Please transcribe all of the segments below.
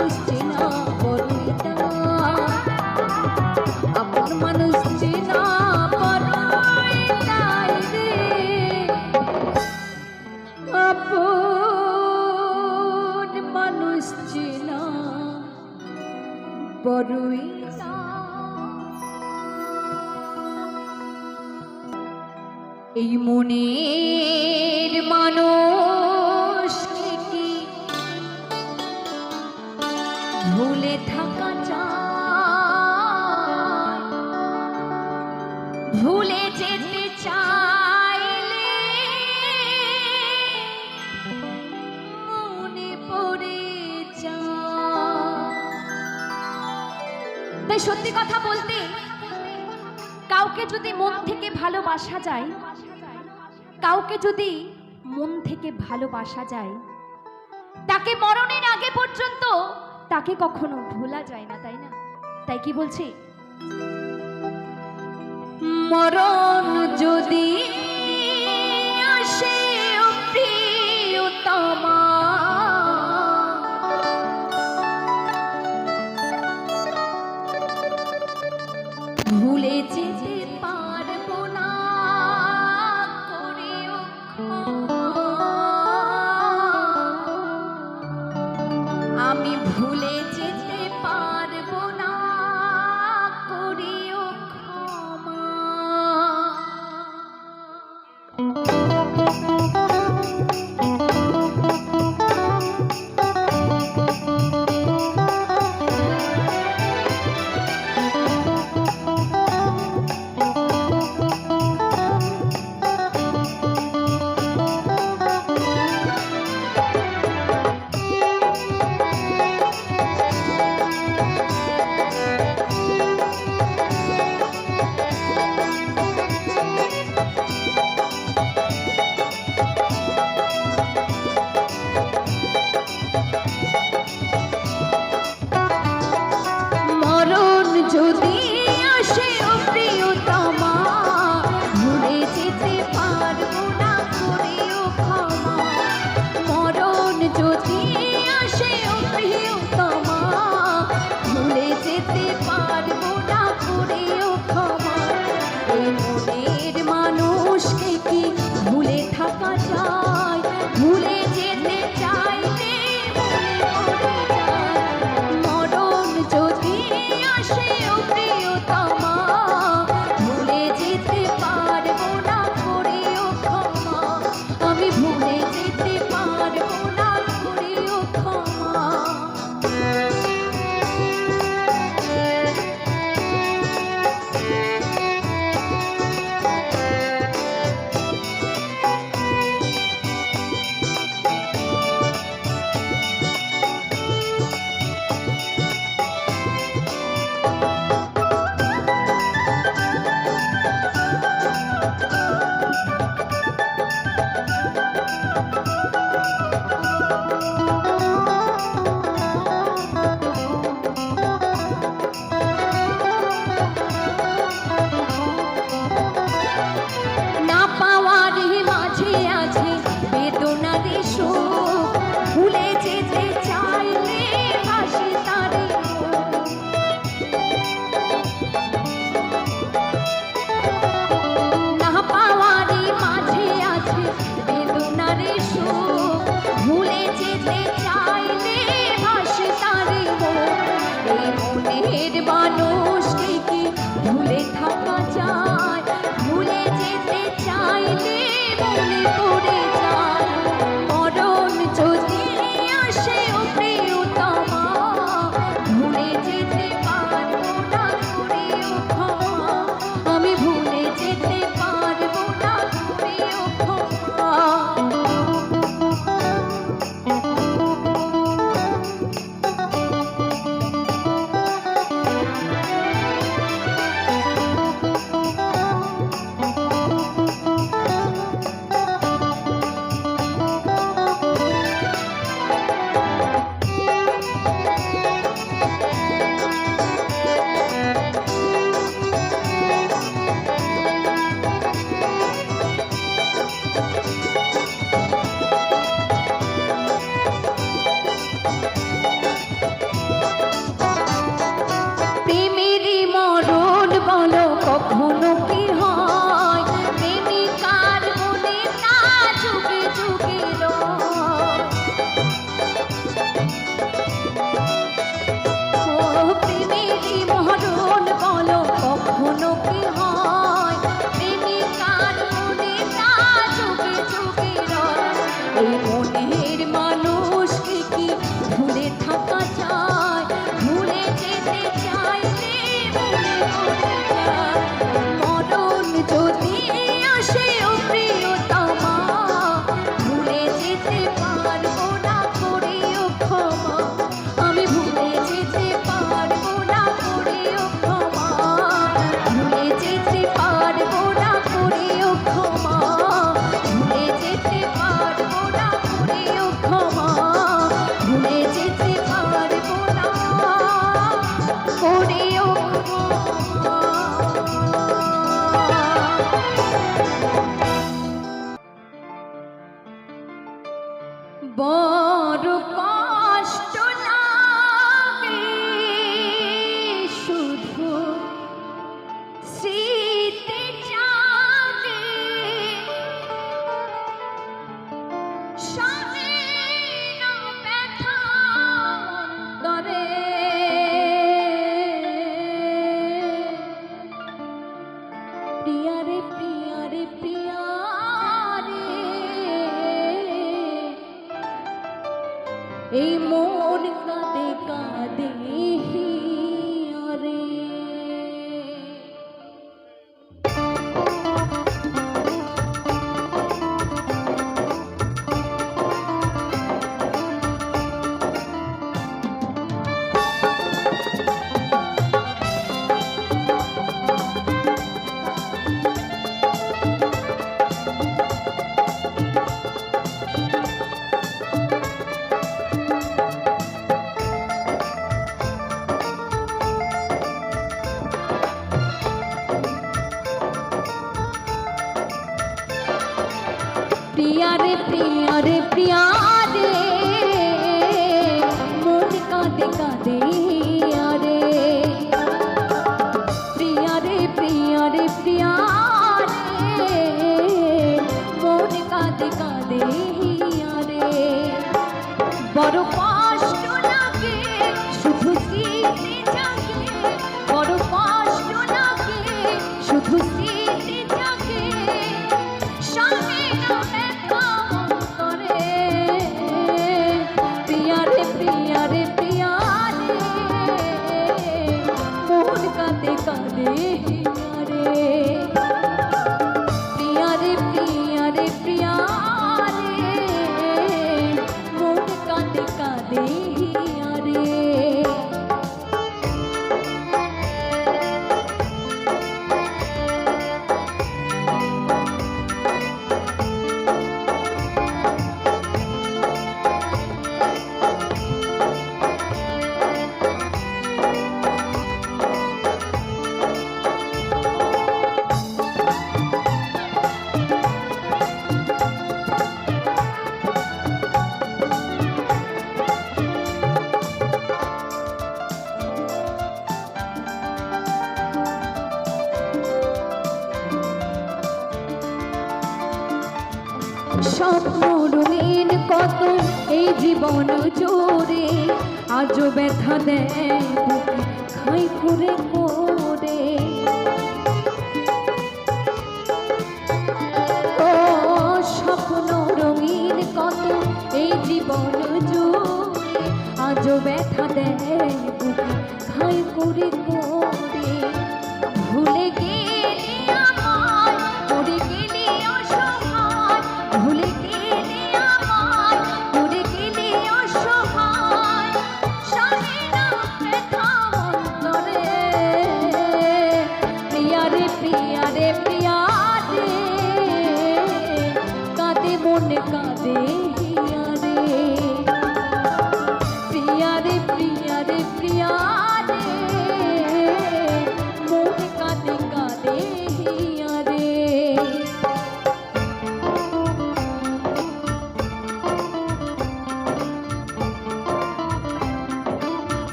সৃষ্টি সত্যি কথা বলতে, কাউকে যদি মন থেকে ভালোবাসা যায়, কাউকে যদি মন থেকে ভালোবাসা যায়, তাকে মরণের আগে পর্যন্ত তাকে কখনো ভোলা যায় না, তাই না? তাই কি বলছি? মরণ যদি বড় কষ্ট বড় কষ্ট আজও ব্যথা দেয় খাই করে করে ও স্বপ্ন রঙিন কত এই জীবন জোরে আজও ব্যথা দেয় খাই করে করে ভুলে গেলি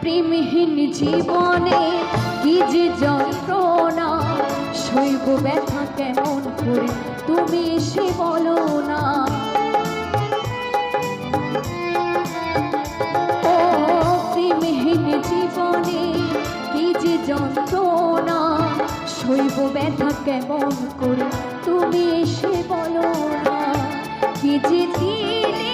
প্রেমহীন জীবনে কি যে যন্ত্রণা, শৈব ব্যথা কেমন করে তুমি সে বলো না। ও প্রেমহীন জীবনে কি যে যন্ত্রণা, শৈব ব্যথা কেমন করে তুমি এসে বলো না। কি যে দিলে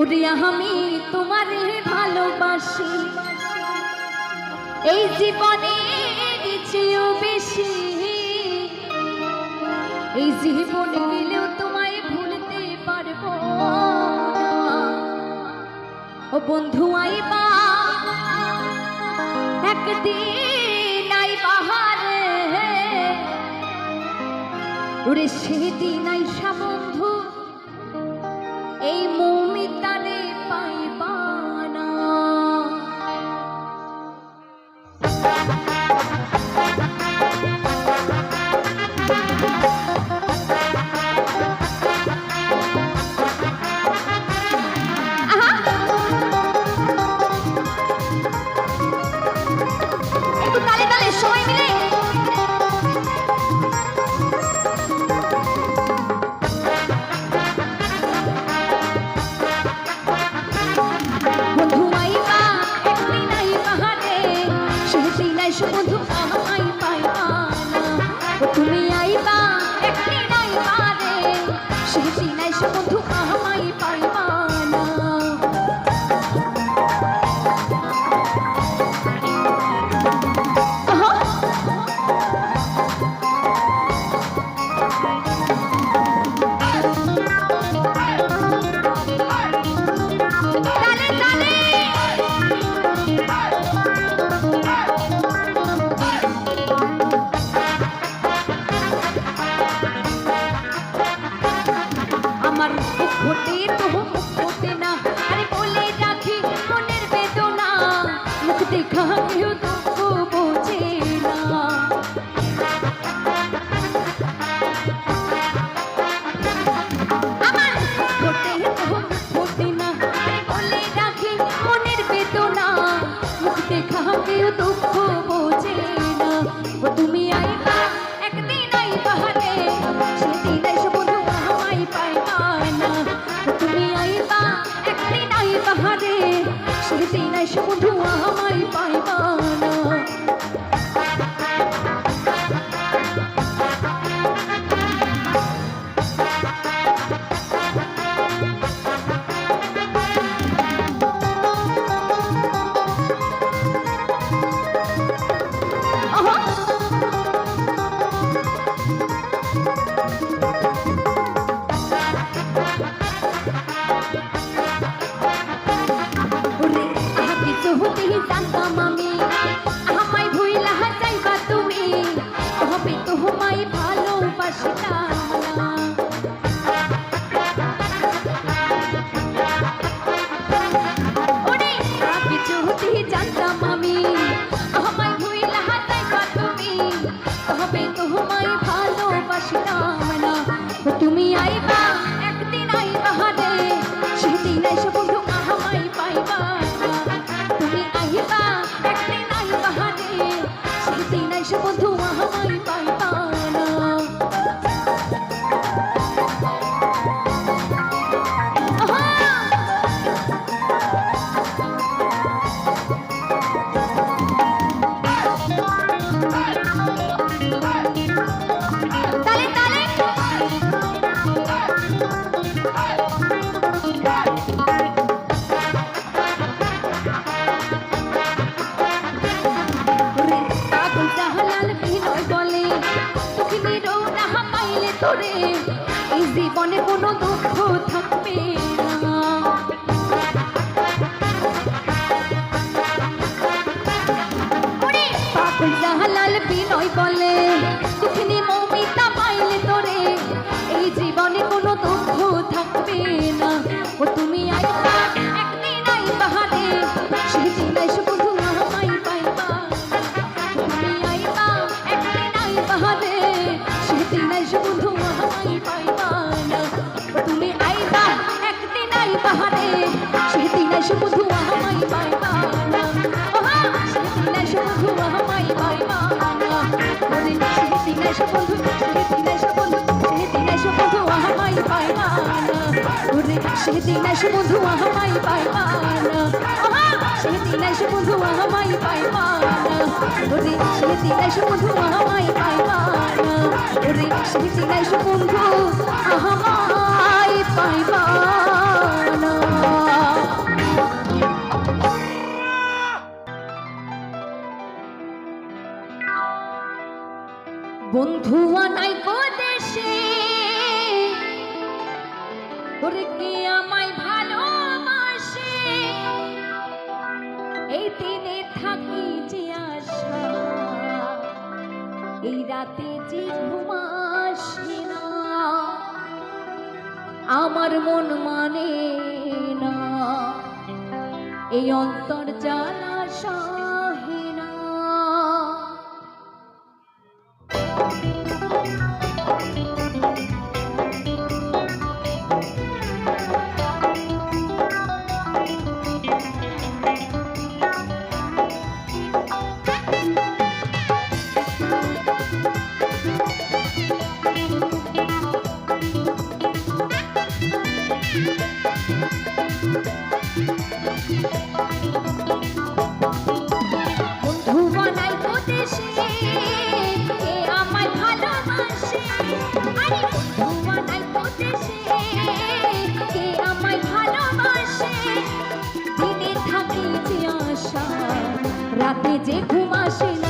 উড়িয়া আমি তোমারে ভালোবাসি। এই জীবনে চেয়েও বেশি। এই জীবনে গেলেও তোমায় ভুলতে পারব ও বন্ধু, আইবা। একদিন আই বাহারে ওরে সেদিন আই সামনে কেউ দুঃখ একদিন আইবা হাতে সেদিন পায় না। তুমি আইবা, একদিন আইবা এসে বন্ধু আমায় পায় মনে কোনো সেদিন এসো বন্ধু আমায় ওহা সেদিন এসো বন্ধু আমায় মানা ওরে, সেদিন এসো বন্ধু আমায় মানা ওরে, সেদিন বন্ধু আমায় মানা বন্ধু আনাই রাতে যে ঘুমাসি না আমার মন মানে না। এই অন্তর জ্বালা সহে না। যে ঘুম আসে না।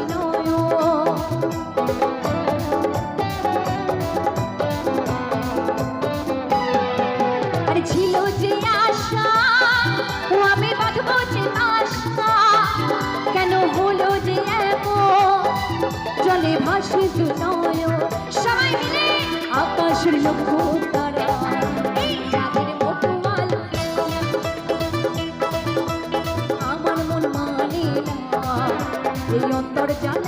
জলে জুটায় সবাই মিলে আকাশের লক্ষ্য তারা। আমার মন মানে এই অন্তর জানা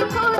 জবনে